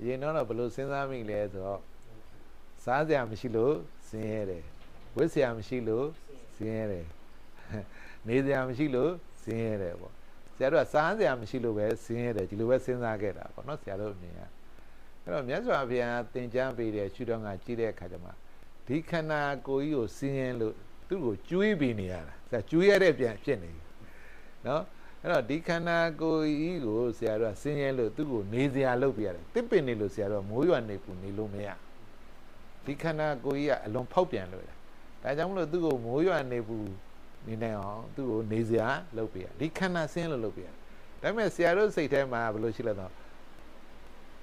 အရင်တော့ဘယ်လိုစဉ်းစားမိလဲဆိုတော့စားစရာမရှိလို့ဆင်းရဲတယ်ဝတ်စရာမရှိလို့ဆင်းရဲတယ်နေစရာမရှိလို့ဆင်းရဲတယ်ပေါ့ဆရာတို့ကစားစရာမရှိလို့ပဲဆင်းရဲတယ်ဒီလိုပဲစဉ်းစားခဲ့တာပေါ့နော်ဆရာတို့အမြင်ကအဲ့တော့မြတ်စွာဘုရားသင်ကြားပေးတဲ့ရှုတော်ကကြည့်တဲ့အခါကျမှဒီခန္ဓာကိုယ်ကြီးကိုဆင်းရဲလို့သူ့ကိုကျွေးပြီးနေရတာဆရာကျွေးရတဲ့ပြန်ဖြစ်နေပြီနော် အဲ့တော့ဒီခန္ဓာကိုယ်ကြီးကိုဆရာတို့ကဆင်းရဲလို့သူ့ကိုနေစရာလုပ်ပြရတယ်တစ်ပင်နေလို့ဆရာတို့ကမိုးရွာနေပူနေလို့မရဒီခန္ဓာကိုယ်ကြီးကအလွန်ဖောက်ပြန်လို့ရတယ်ဒါကြောင့်မလို့သူ့ကိုမိုးရွာနေပူနေနိုင်အောင်သူ့ကိုနေစရာလုပ်ပြရဒီခန္ဓာဆင်းလို့လုပ်ပြရဒါပေမဲ့ဆရာတို့စိတ်ထဲမှာဘယ်လိုရှိလဲတော့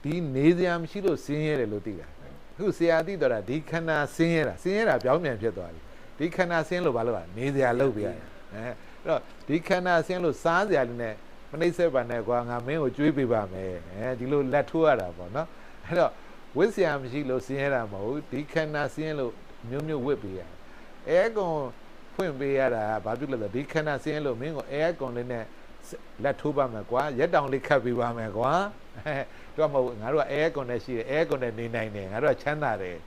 ဒီနေစရာမရှိလို့ဆင်းရဲတယ်လို့သိတာအခုဆရာသိတော့တာဒီခန္ဓာဆင်းရဲတာဆင်းရဲတာပြောင်းပြန်ဖြစ်သွားပြီဒီခန္ဓာဆင်းလို့ဘာလို့ပါနေစရာလုပ်ပြရတယ် အဲအဲ့တော့ဒီခန္ဓာဆင်းလို့စားစရာလေးနဲ့မနှိမ့်ဆက်ပါနဲ့ကွာငါမင်းကိုကြွေးပေးပါမယ်အဲဒီလိုလက်ထိုးရတာပေါ့နော်အဲ့တော့ဝစ်စရာမရှိလို့ဆင်းရဲတာမဟုတ်ဘူးဒီခန္ဓာဆင်းလို့မျိုးမျိုးဝစ်ပေးရတယ်အဲကွန်ဖွင့်ပေးရတာကဘာဖြစ်လဲဆိုတော့ဒီခန္ဓာဆင်းလို့မင်းကိုအဲကွန်လေးနဲ့လက်ထိုးပါမယ်ကွာရက်တောင်လေးခတ်ပေးပါမယ်ကွာအဲတော့မဟုတ်ဘူးငါတို့ကအဲကွန်နဲ့ရှိတယ်အဲကွန်နဲ့နေနိုင်တယ်ငါတို့ကချမ်းသာတယ်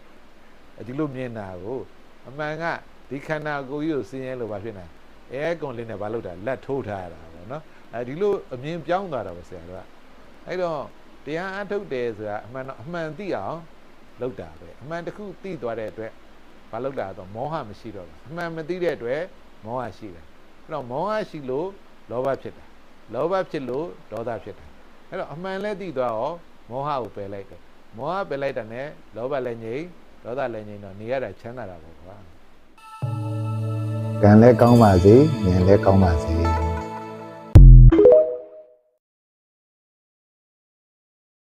ဒီလိုမြင်တာကိုအမှန်ကဒီခန္ဓာကိုယ်ကြီးကိုဆင်းရဲလို့ဘာဖြစ်နေလဲ အဲကွန်လေးနဲ့ဘာလုပ်တာလက်ထိုးထားရတာပေါ့နော်အဲဒီလိုအမြင်ပြောင်းသွားတာပဲဆရာတို့ကအဲ့တော့တရားအထုတ်တယ်ဆိုတာအမှန်တော့အမှန်သိအောင်လုပ်တာပဲအမှန်တစ်ခုသိသွားတဲ့အတွက်ဘာလုပ်တာတော့မောဟမရှိတော့ဘူးအမှန်မသိတဲ့အတွက်မောဟရှိတယ်အဲ့တော့မောဟရှိလို့လောဘဖြစ်တာလောဘဖြစ်လို့ဒေါသဖြစ်တာအဲ့တော့အမှန်လည်းသိသွားရောမောဟကိုပယ်လိုက်တယ်မောဟပယ်လိုက်တာနဲ့လောဘလည်းငြိမ်ဒေါသလည်းငြိမ်တော့နေရတာချမ်းသာတာပေါ့ကွာ ကံလည်းကောင်းပါစေဉာဏ်လည်းကောင်းပါစေ